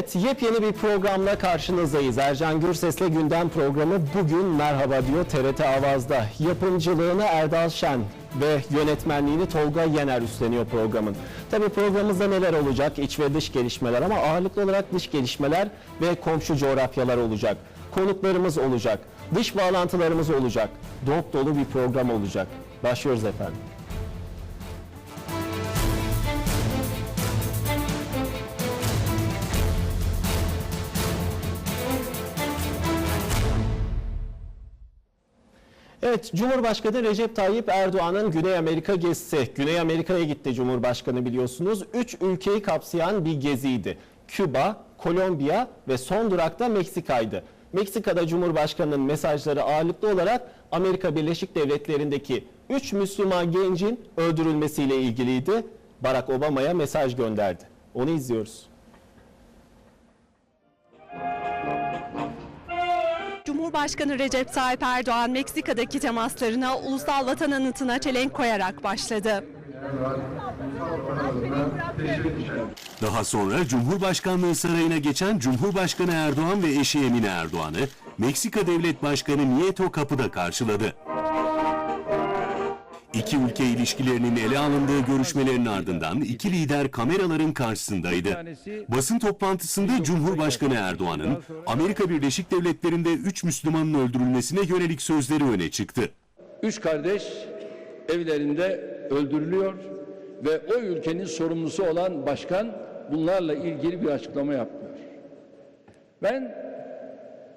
Evet, yepyeni bir programla karşınızdayız. Ercan Gürses'le gündem programı bugün merhaba diyor TRT Avaz'da. Yapımcılığını Erdal Şen ve yönetmenliğini Tolga Yener üstleniyor programın. Tabii programımızda neler olacak? İç ve dış gelişmeler ama ağırlıklı olarak dış gelişmeler ve komşu coğrafyalar olacak. Konuklarımız olacak. Dış bağlantılarımız olacak. Dop dolu bir program olacak. Başlıyoruz efendim. Evet, Cumhurbaşkanı Recep Tayyip Erdoğan'ın Güney Amerika gezisi. Güney Amerika'ya gitti Cumhurbaşkanı biliyorsunuz. Üç ülkeyi kapsayan bir geziydi. Küba, Kolombiya ve son durakta Meksika'ydı. Meksika'da Cumhurbaşkanı'nın mesajları ağırlıklı olarak Amerika Birleşik Devletleri'ndeki 3 Müslüman gencin öldürülmesiyle ilgiliydi. Barack Obama'ya mesaj gönderdi. Onu izliyoruz. Cumhurbaşkanı Recep Tayyip Erdoğan Meksika'daki temaslarına ulusal vatan anıtına çelenk koyarak başladı. Daha sonra Cumhurbaşkanlığı Sarayı'na geçen Cumhurbaşkanı Erdoğan ve eşi Emine Erdoğan'ı Meksika Devlet Başkanı Nieto kapıda karşıladı. İki ülke ilişkilerinin ele alındığı görüşmelerin ardından iki lider kameraların karşısındaydı. Basın toplantısında Cumhurbaşkanı Erdoğan'ın Amerika Birleşik Devletleri'nde üç Müslümanın öldürülmesine yönelik sözleri öne çıktı. Üç kardeş evlerinde öldürülüyor ve o ülkenin sorumlusu olan başkan bunlarla ilgili bir açıklama yapmıyor. Ben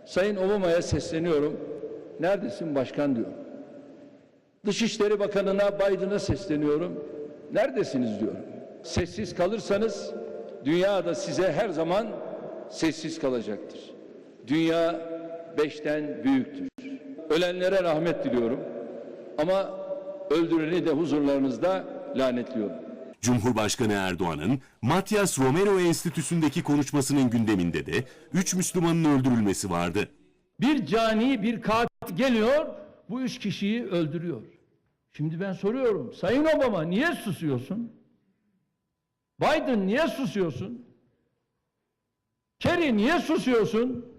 Sayın Obama'ya sesleniyorum. Neredesin başkan diyorum. Dışişleri Bakanı'na Biden'a sesleniyorum. Neredesiniz diyorum. Sessiz kalırsanız dünya da size her zaman sessiz kalacaktır. Dünya beşten büyüktür. Ölenlere rahmet diliyorum. Ama öldüreni de huzurlarınızda lanetliyorum. Cumhurbaşkanı Erdoğan'ın Matias Romero Enstitüsü'ndeki konuşmasının gündeminde de üç Müslümanın öldürülmesi vardı. Bir cani bir katil geliyor bu üç kişiyi öldürüyor. Şimdi ben soruyorum Sayın Obama niye susuyorsun? Biden niye susuyorsun? Kerry niye susuyorsun?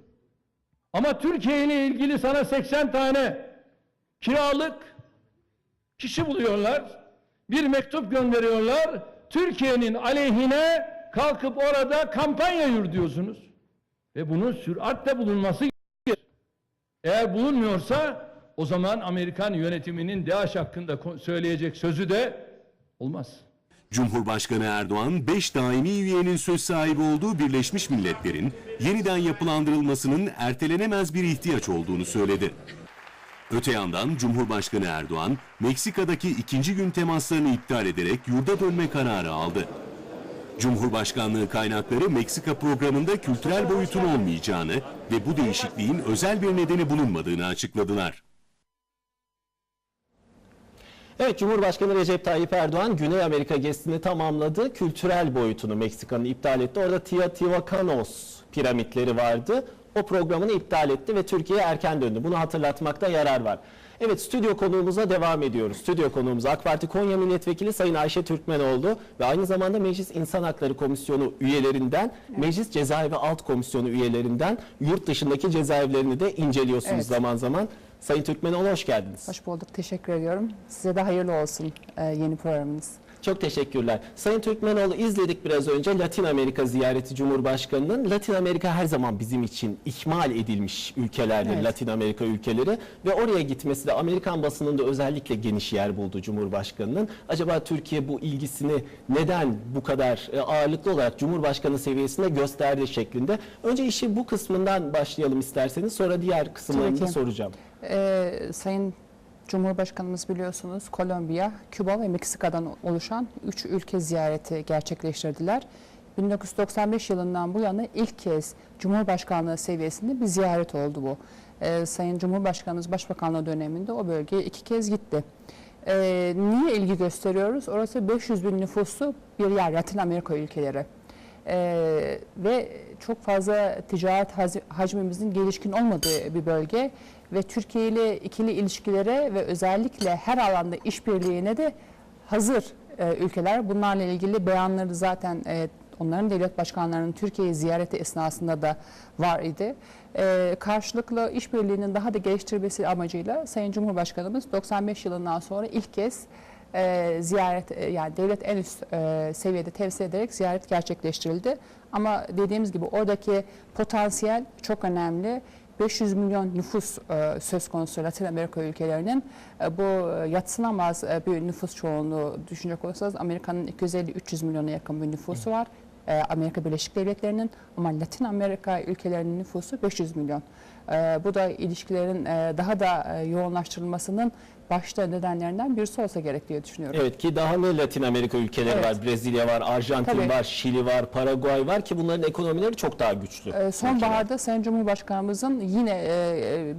Ama Türkiye ile ilgili sana 80 tane kiralık kişi buluyorlar. Bir mektup gönderiyorlar. Türkiye'nin aleyhine kalkıp orada kampanya yürütüyorsunuz. Ve bunun süratle bulunması gerekir. Eğer bulunmuyorsa o zaman Amerikan yönetiminin DAEŞ hakkında söyleyecek sözü de olmaz. Cumhurbaşkanı Erdoğan, 5 daimi üyenin söz sahibi olduğu Birleşmiş Milletler'in yeniden yapılandırılmasının ertelenemez bir ihtiyaç olduğunu söyledi. Öte yandan Cumhurbaşkanı Erdoğan, Meksika'daki ikinci gün temaslarını iptal ederek yurda dönme kararı aldı. Cumhurbaşkanlığı kaynakları Meksika programında kültürel boyutun olmayacağını ve bu değişikliğin özel bir nedeni bulunmadığını açıkladılar. Evet Cumhurbaşkanı Recep Tayyip Erdoğan Güney Amerika gezisini tamamladı. Kültürel boyutunu Meksika'nın iptal etti. Orada Teotihuacanos piramitleri vardı. O programını iptal etti ve Türkiye'ye erken döndü. Bunu hatırlatmakta yarar var. Evet stüdyo konuğumuza devam ediyoruz. Stüdyo konuğumuz AK Parti Konya Milletvekili Sayın Ayşe Türkmenoğlu ve aynı zamanda Meclis İnsan Hakları Komisyonu üyelerinden, Meclis Cezaevi Alt Komisyonu üyelerinden yurt dışındaki cezaevlerini de inceliyorsunuz Evet. zaman zaman. Sayın Türkmenoğlu hoş geldiniz. Hoş bulduk, teşekkür ediyorum. Size de hayırlı olsun e, yeni programınız. Çok teşekkürler. Sayın Türkmenoğlu izledik biraz önce Latin Amerika ziyareti Cumhurbaşkanı'nın. Latin Amerika her zaman bizim için ihmal edilmiş ülkelerdir Evet. Latin Amerika ülkeleri ve oraya gitmesi de Amerikan basınında özellikle geniş yer buldu Cumhurbaşkanı'nın. Acaba Türkiye bu ilgisini neden bu kadar e, ağırlıklı olarak Cumhurbaşkanı seviyesinde gösterdi şeklinde. Önce işi bu kısmından başlayalım isterseniz sonra diğer kısımlarını soracağım. E, Sayın Cumhurbaşkanımız biliyorsunuz Kolombiya, Küba ve Meksika'dan oluşan 3 ülke ziyareti gerçekleştirdiler. 1995 yılından bu yana ilk kez Cumhurbaşkanlığı seviyesinde bir ziyaret oldu bu. E, Sayın Cumhurbaşkanımız Başbakanlığı döneminde o bölgeye iki kez gitti. E, niye ilgi gösteriyoruz? Orası 500 bin nüfuslu bir yer Latin Amerika ülkeleri. Ee, ve çok fazla ticaret hacmimizin gelişkin olmadığı bir bölge ve Türkiye ile ikili ilişkilere ve özellikle her alanda işbirliğine de hazır e, ülkeler. Bunlarla ilgili beyanları zaten e, onların devlet başkanlarının Türkiye'yi ziyareti esnasında da var idi. E, karşılıklı işbirliğinin daha da geliştirilmesi amacıyla Sayın Cumhurbaşkanımız 95 yılından sonra ilk kez e, ziyaret e, yani devlet en üst e, seviyede temsil ederek ziyaret gerçekleştirildi. Ama dediğimiz gibi oradaki potansiyel çok önemli. 500 milyon nüfus e, söz konusu Latin Amerika ülkelerinin E, bu e, yatsınamaz e, bir nüfus çoğunluğu düşünecek olursanız Amerika'nın 250-300 milyona yakın bir nüfusu var. E, Amerika Birleşik Devletleri'nin ama Latin Amerika ülkelerinin nüfusu 500 milyon. E, bu da ilişkilerin e, daha da e, yoğunlaştırılmasının başta nedenlerinden birisi olsa gerek diye düşünüyorum. Evet ki daha ne Latin Amerika ülkeleri Evet. var. Brezilya var, Arjantin Tabii. var, Şili var, Paraguay var ki bunların ekonomileri çok daha güçlü. Ee. Sonbaharda Sayın Cumhurbaşkanımızın yine e, e,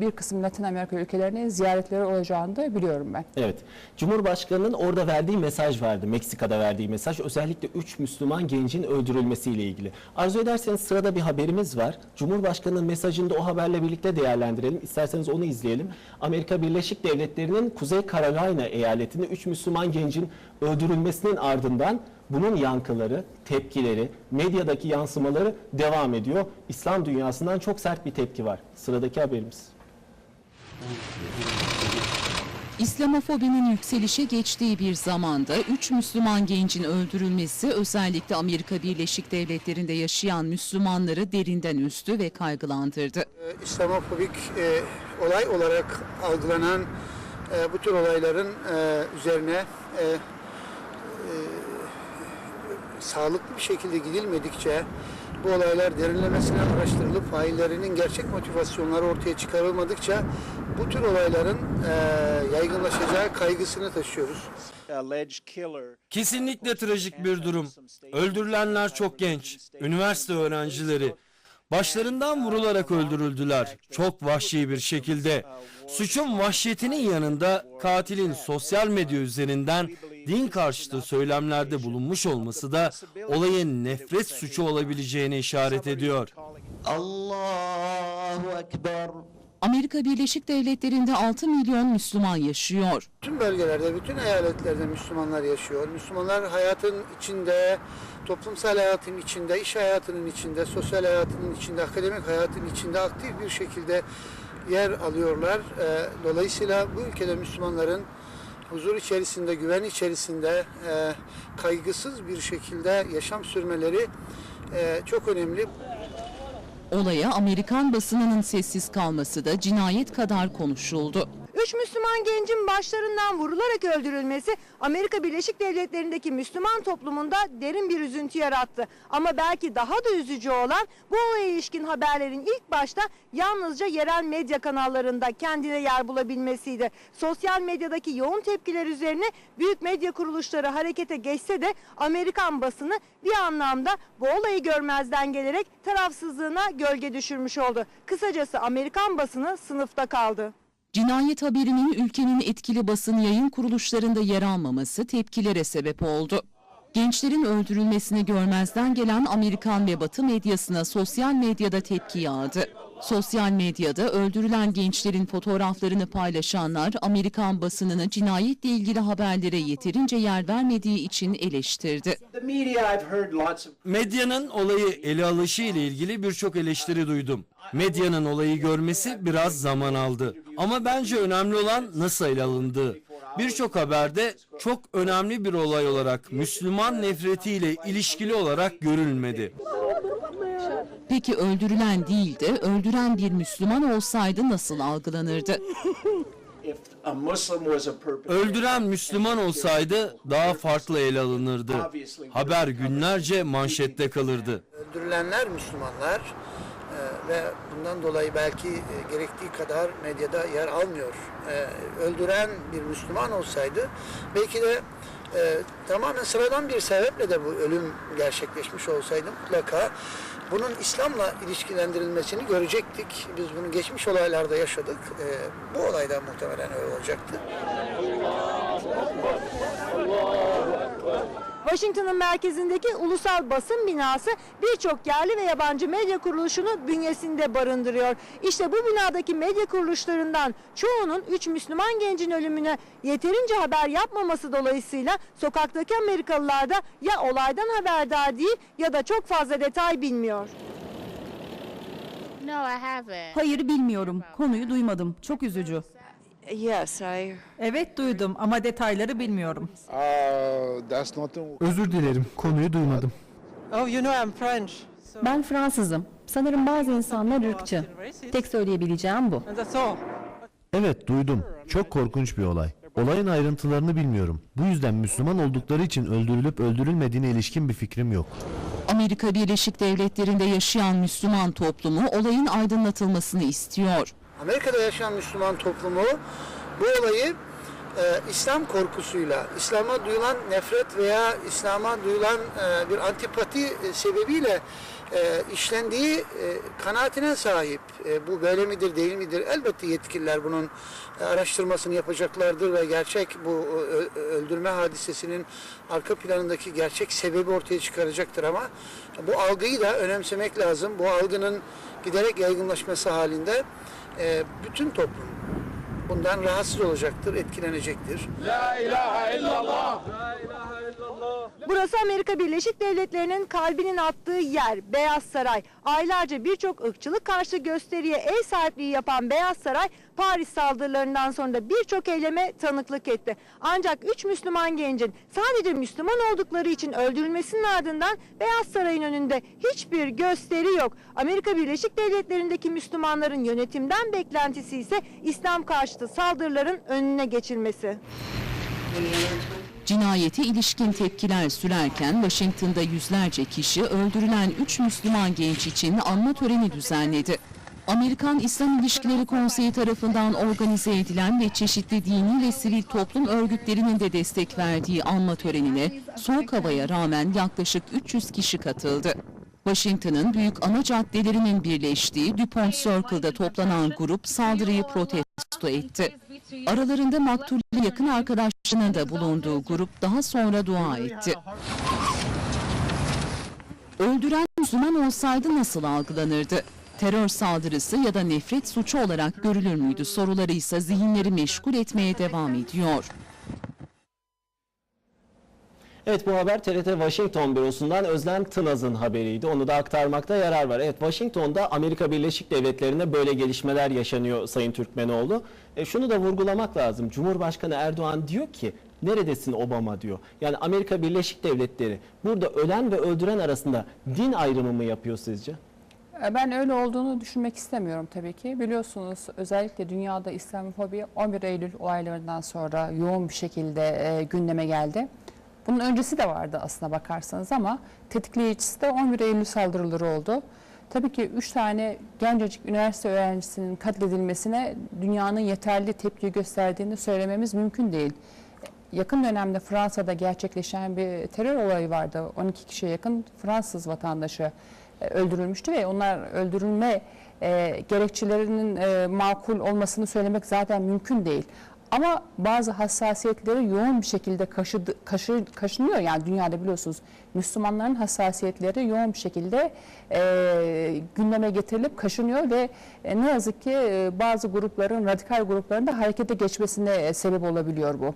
bir kısım Latin Amerika ülkelerine ziyaretleri olacağını da biliyorum ben. Evet. Cumhurbaşkanının orada verdiği mesaj vardı. Meksika'da verdiği mesaj. Özellikle 3 Müslüman gencin öldürülmesiyle ilgili. Arzu ederseniz sırada bir haberimiz var. Cumhurbaşkanının mesajını da o haberle birlikte değerlendirelim. İsterseniz onu izleyelim. Amerika Birleşik Devletleri'nin Kuzey Carolina eyaletinde 3 Müslüman gencin öldürülmesinin ardından bunun yankıları, tepkileri, medyadaki yansımaları devam ediyor. İslam dünyasından çok sert bir tepki var. Sıradaki haberimiz. İslamofobinin yükselişe geçtiği bir zamanda 3 Müslüman gencin öldürülmesi özellikle Amerika Birleşik Devletleri'nde yaşayan Müslümanları derinden üstü ve kaygılandırdı. e, İslamofobik e, olay olarak algılanan e, bu tür olayların e, üzerine e, e, sağlıklı bir şekilde gidilmedikçe bu olaylar derinlemesine araştırılıp faillerinin gerçek motivasyonları ortaya çıkarılmadıkça bu tür olayların e, yaygınlaşacağı kaygısını taşıyoruz. Kesinlikle trajik bir durum. Öldürülenler çok genç, üniversite öğrencileri. Başlarından vurularak öldürüldüler. Çok vahşi bir şekilde. Suçun vahşetinin yanında katilin sosyal medya üzerinden din karşıtı söylemlerde bulunmuş olması da olayın nefret suçu olabileceğine işaret ediyor. Amerika Birleşik Devletleri'nde 6 milyon Müslüman yaşıyor. Bütün bölgelerde, bütün eyaletlerde Müslümanlar yaşıyor. Müslümanlar hayatın içinde, toplumsal hayatın içinde, iş hayatının içinde, sosyal hayatının içinde, akademik hayatın içinde aktif bir şekilde yer alıyorlar. Ee, Dolayısıyla bu ülkede Müslümanların huzur içerisinde, güven içerisinde, e, kaygısız bir şekilde yaşam sürmeleri e, çok önemli. Olaya Amerikan basınının sessiz kalması da cinayet kadar konuşuldu. Üç Müslüman gencin başlarından vurularak öldürülmesi Amerika Birleşik Devletleri'ndeki Müslüman toplumunda derin bir üzüntü yarattı. Ama belki daha da üzücü olan bu olaya ilişkin haberlerin ilk başta yalnızca yerel medya kanallarında kendine yer bulabilmesiydi. Sosyal medyadaki yoğun tepkiler üzerine büyük medya kuruluşları harekete geçse de Amerikan basını bir anlamda bu olayı görmezden gelerek tarafsızlığına gölge düşürmüş oldu. Kısacası Amerikan basını sınıfta kaldı. Cinayet haberinin ülkenin etkili basın yayın kuruluşlarında yer almaması tepkilere sebep oldu. Gençlerin öldürülmesini görmezden gelen Amerikan ve Batı medyasına sosyal medyada tepki yağdı. Sosyal medyada öldürülen gençlerin fotoğraflarını paylaşanlar Amerikan basınını cinayetle ilgili haberlere yeterince yer vermediği için eleştirdi. Medyanın olayı ele alışı ile ilgili birçok eleştiri duydum. Medyanın olayı görmesi biraz zaman aldı. Ama bence önemli olan nasıl ele alındığı. Birçok haberde çok önemli bir olay olarak Müslüman nefretiyle ilişkili olarak görülmedi. Peki öldürülen değil de öldüren bir Müslüman olsaydı nasıl algılanırdı? Öldüren Müslüman olsaydı daha farklı ele alınırdı. Haber günlerce manşette kalırdı. Öldürülenler Müslümanlar ve bundan dolayı belki e, gerektiği kadar medyada yer almıyor. E, öldüren bir Müslüman olsaydı belki de e, tamamen sıradan bir sebeple de bu ölüm gerçekleşmiş olsaydı mutlaka bunun İslam'la ilişkilendirilmesini görecektik. Biz bunu geçmiş olaylarda yaşadık. E, bu olayda muhtemelen öyle olacaktı. Washington'ın merkezindeki ulusal basın binası birçok yerli ve yabancı medya kuruluşunu bünyesinde barındırıyor. İşte bu binadaki medya kuruluşlarından çoğunun 3 Müslüman gencin ölümüne yeterince haber yapmaması dolayısıyla sokaktaki Amerikalılar da ya olaydan haberdar değil ya da çok fazla detay bilmiyor. Hayır bilmiyorum. Konuyu duymadım. Çok üzücü. Evet duydum ama detayları bilmiyorum. Özür dilerim, konuyu duymadım. Oh, you know I'm French. Ben Fransızım. Sanırım bazı insanlar ırkçı. Tek söyleyebileceğim bu. And that's all. Evet, duydum. Çok korkunç bir olay. Olayın ayrıntılarını bilmiyorum. Bu yüzden Müslüman oldukları için öldürülüp öldürülmediğine ilişkin bir fikrim yok. Amerika Birleşik Devletleri'nde yaşayan Müslüman toplumu olayın aydınlatılmasını istiyor. Amerika'da yaşayan Müslüman toplumu bu olayı e, İslam korkusuyla, İslam'a duyulan nefret veya İslam'a duyulan e, bir antipati e, sebebiyle e, işlendiği e, kanaatine sahip. E, bu böyle midir, değil midir? Elbette yetkililer bunun e, araştırmasını yapacaklardır ve gerçek bu e, öldürme hadisesinin arka planındaki gerçek sebebi ortaya çıkaracaktır ama bu algıyı da önemsemek lazım. Bu algının giderek yaygınlaşması halinde e, bütün toplum bundan rahatsız olacaktır, etkilenecektir. Burası Amerika Birleşik Devletleri'nin kalbinin attığı yer, Beyaz Saray. Aylarca birçok ırkçılık karşı gösteriye ev sahipliği yapan Beyaz Saray, Paris saldırılarından sonra da birçok eyleme tanıklık etti. Ancak 3 Müslüman gencin sadece Müslüman oldukları için öldürülmesinin ardından Beyaz Saray'ın önünde hiçbir gösteri yok. Amerika Birleşik Devletleri'ndeki Müslümanların yönetimden beklentisi ise İslam karşıtı saldırıların önüne geçilmesi. Cinayete ilişkin tepkiler sürerken Washington'da yüzlerce kişi öldürülen 3 Müslüman genç için anma töreni düzenledi. Amerikan İslam İlişkileri Konseyi tarafından organize edilen ve çeşitli dini ve sivil toplum örgütlerinin de destek verdiği anma törenine soğuk havaya rağmen yaklaşık 300 kişi katıldı. Washington'ın büyük ana caddelerinin birleştiği DuPont Circle'da toplanan grup saldırıyı protesto etti. Aralarında maktulle yakın arkadaşlarının da bulunduğu grup daha sonra dua etti. Öldüren Müslüman olsaydı nasıl algılanırdı? Terör saldırısı ya da nefret suçu olarak görülür müydü soruları ise zihinleri meşgul etmeye devam ediyor. Evet bu haber TRT Washington bürosundan Özlem Tınaz'ın haberiydi. Onu da aktarmakta yarar var. Evet Washington'da Amerika Birleşik Devletleri'nde böyle gelişmeler yaşanıyor Sayın Türkmenoğlu. E, şunu da vurgulamak lazım. Cumhurbaşkanı Erdoğan diyor ki neredesin Obama diyor. Yani Amerika Birleşik Devletleri burada ölen ve öldüren arasında din ayrımı mı yapıyor sizce? E, Ben öyle olduğunu düşünmek istemiyorum tabii ki. Biliyorsunuz özellikle dünyada İslamofobi 11 Eylül olaylarından sonra yoğun bir şekilde e, gündeme geldi. Bunun öncesi de vardı aslına bakarsanız ama tetikleyicisi de 11 Eylül saldırıları oldu. Tabii ki 3 tane gencecik üniversite öğrencisinin katledilmesine dünyanın yeterli tepki gösterdiğini söylememiz mümkün değil. Yakın dönemde Fransa'da gerçekleşen bir terör olayı vardı. 12 kişiye yakın Fransız vatandaşı e, öldürülmüştü ve onlar öldürülme e, gerekçelerinin e, makul olmasını söylemek zaten mümkün değil. Ama bazı hassasiyetleri yoğun bir şekilde kaşıdı, kaşı, kaşınıyor. Yani dünyada biliyorsunuz Müslümanların hassasiyetleri yoğun bir şekilde e, gündeme getirilip kaşınıyor ve e, ne yazık ki e, bazı grupların, radikal grupların da harekete geçmesine e, sebep olabiliyor bu.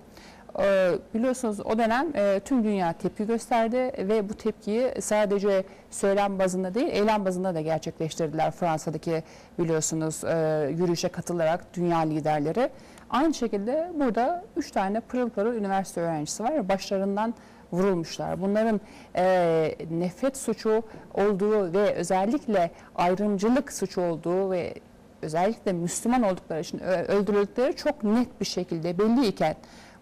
Ee, Biliyorsunuz o dönem e, tüm dünya tepki gösterdi ve bu tepkiyi sadece söylem bazında değil eylem bazında da gerçekleştirdiler. Fransa'daki biliyorsunuz e, yürüyüşe katılarak dünya liderleri. Aynı şekilde burada üç tane pırıl pırıl üniversite öğrencisi var ve başlarından vurulmuşlar. Bunların e, nefret suçu olduğu ve özellikle ayrımcılık suçu olduğu ve özellikle Müslüman oldukları için öldürüldükleri çok net bir şekilde belliyken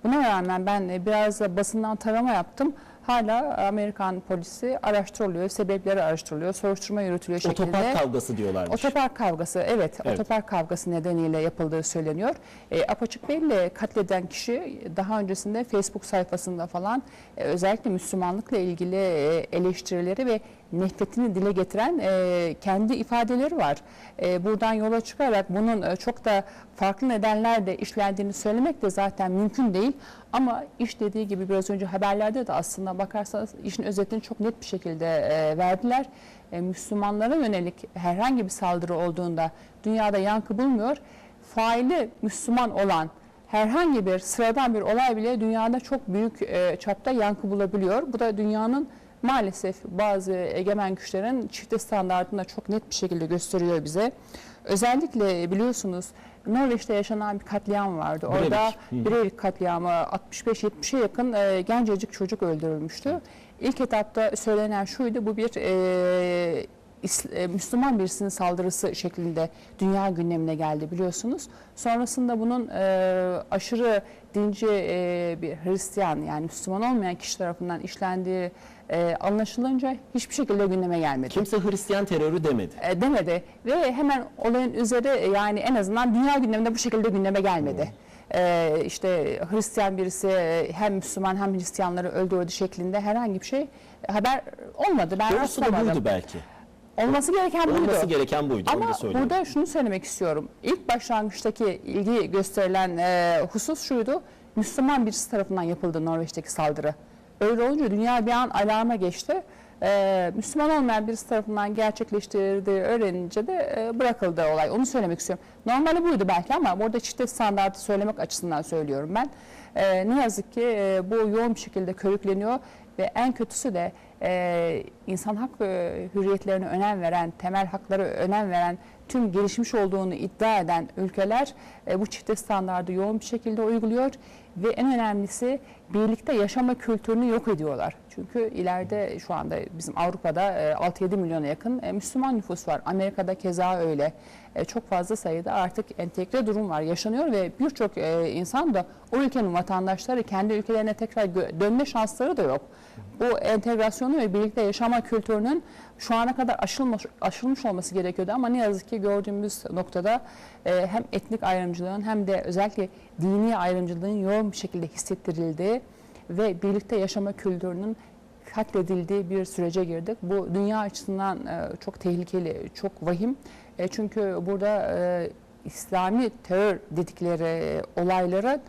buna rağmen ben biraz da basından tarama yaptım. Hala Amerikan polisi araştırılıyor, sebepleri araştırılıyor, soruşturma yürütülüyor şekilde. Otopark kavgası diyorlarmış. Otopark kavgası evet, Evet. otopark kavgası nedeniyle yapıldığı söyleniyor. E, apaçık belli katleden kişi daha öncesinde Facebook sayfasında falan e, özellikle Müslümanlıkla ilgili e, eleştirileri ve nefretini dile getiren e, kendi ifadeleri var. E, buradan yola çıkarak bunun e, çok da farklı nedenlerle işlendiğini söylemek de zaten mümkün değil. Ama iş dediği gibi biraz önce haberlerde de aslında bakarsanız işin özetini çok net bir şekilde e, verdiler. E, Müslümanlara yönelik herhangi bir saldırı olduğunda dünyada yankı bulmuyor. Faili Müslüman olan herhangi bir sıradan bir olay bile dünyada çok büyük e, çapta yankı bulabiliyor. Bu da dünyanın maalesef bazı egemen güçlerin çifte standartını da çok net bir şekilde gösteriyor bize. Özellikle biliyorsunuz Norveç'te yaşanan bir katliam vardı. Orada Breivik. Katliamı 65-70'e yakın e, gencecik çocuk öldürülmüştü. İlk etapta söylenen şuydu bu bir e, e, Müslüman birisinin saldırısı şeklinde dünya gündemine geldi biliyorsunuz. Sonrasında bunun e, aşırı dinci e, bir Hristiyan yani Müslüman olmayan kişi tarafından işlendiği e, anlaşılınca hiçbir şekilde gündeme gelmedi. Kimse Hristiyan terörü demedi. E, demedi ve hemen olayın üzeri yani en azından dünya gündeminde bu şekilde gündeme gelmedi. E, işte Hristiyan birisi e, hem Müslüman hem Hristiyanları öldürdü şeklinde herhangi bir şey e, haber olmadı. Ben Doğrusu da buydu belki. Olması gereken buydu. Olması gereken buydu. Ama burada şunu söylemek istiyorum. İlk başlangıçtaki ilgi gösterilen e, husus şuydu. Müslüman birisi tarafından yapıldı Norveç'teki saldırı. Öyle olunca dünya bir an alarma geçti. E, Müslüman olmayan birisi tarafından gerçekleştirildiği öğrenince de e, bırakıldı olay. Onu söylemek istiyorum. Normali buydu belki ama burada çifte standartı söylemek açısından söylüyorum ben. E, ne yazık ki e, bu yoğun bir şekilde körükleniyor ve en kötüsü de e, insan hak ve hürriyetlerine önem veren, temel haklara önem veren, tüm gelişmiş olduğunu iddia eden ülkeler e, bu çifte standardı yoğun bir şekilde uyguluyor ve en önemlisi birlikte yaşama kültürünü yok ediyorlar. Çünkü ileride şu anda bizim Avrupa'da e, 6-7 milyona yakın e, Müslüman nüfus var. Amerika'da keza öyle. E, çok fazla sayıda artık entegre durum var, yaşanıyor ve birçok e, insan da o ülkenin vatandaşları kendi ülkelerine tekrar dönme şansları da yok. Bu entegrasyonu ve birlikte yaşama kültürünün şu ana kadar aşılmış, aşılmış olması gerekiyordu ama ne yazık ki gördüğümüz noktada e, hem etnik ayrımcılığın hem de özellikle dini ayrımcılığın yoğun bir şekilde hissettirildiği ve birlikte yaşama kültürünün katledildiği bir sürece girdik. Bu dünya açısından e, çok tehlikeli, çok vahim. E, çünkü burada e, İslami terör dedikleri olayların e,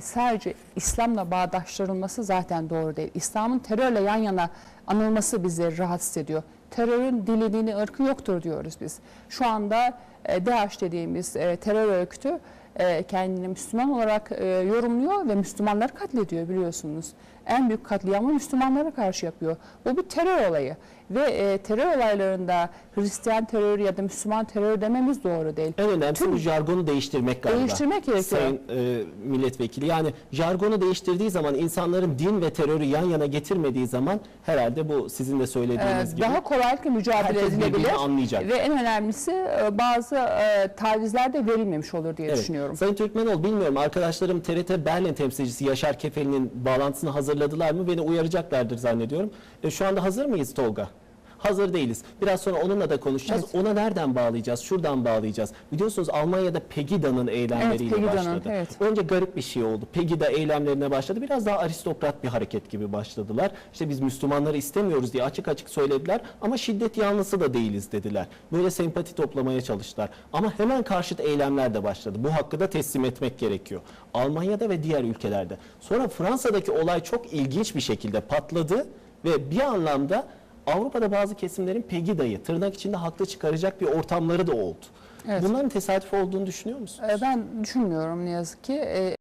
sadece İslam'la bağdaştırılması zaten doğru değil. İslam'ın terörle yan yana anılması bizi rahatsız ediyor. Terörün dili, dini, ırkı yoktur diyoruz biz. Şu anda e, DAEŞ dediğimiz e, terör örgütü e, kendini Müslüman olarak e, yorumluyor ve Müslümanları katlediyor biliyorsunuz. En büyük katliamı Müslümanlara karşı yapıyor. Bu bir terör olayı ve e, terör olaylarında Hristiyan terörü ya da Müslüman terörü dememiz doğru değil. En önemlisi bu jargonu değiştirmek galiba. Değiştirmek gerekiyor. Sayın e, milletvekili. Yani jargonu değiştirdiği zaman insanların din ve terörü yan yana getirmediği zaman herhalde bu sizin de söylediğiniz Ee, gibi daha kolaylıkla mücadele edilebilir anlayacak. ve en önemlisi e, bazı e, tavizler de verilmemiş olur diye Evet. düşünüyorum. Sayın Türkmenoğlu bilmiyorum arkadaşlarım TRT Berlin temsilcisi Yaşar Kefeli'nin bağlantısını hazırladılar mı? Beni uyaracaklardır zannediyorum. E, şu anda hazır mıyız Tolga? Hazır değiliz. Biraz sonra onunla da konuşacağız. Ona nereden bağlayacağız? Şuradan bağlayacağız. Biliyorsunuz Almanya'da Pegida'nın eylemleriyle Evet, Pegida'nın, başladı. evet. Önce garip bir şey oldu. Pegida eylemlerine başladı. Biraz daha aristokrat bir hareket gibi başladılar. İşte biz Müslümanları istemiyoruz diye açık açık söylediler. Ama şiddet yanlısı da değiliz dediler. Böyle sempati toplamaya çalıştılar. Ama hemen karşıt eylemler de başladı. Bu hakkı da teslim etmek gerekiyor. Almanya'da ve diğer ülkelerde. Sonra Fransa'daki olay çok ilginç bir şekilde patladı ve bir anlamda Avrupa'da bazı kesimlerin Pegida'yı tırnak içinde haklı çıkaracak bir ortamları da oldu. Evet. Bunların tesadüf olduğunu düşünüyor musunuz? E, Ben düşünmüyorum ne yazık ki. E,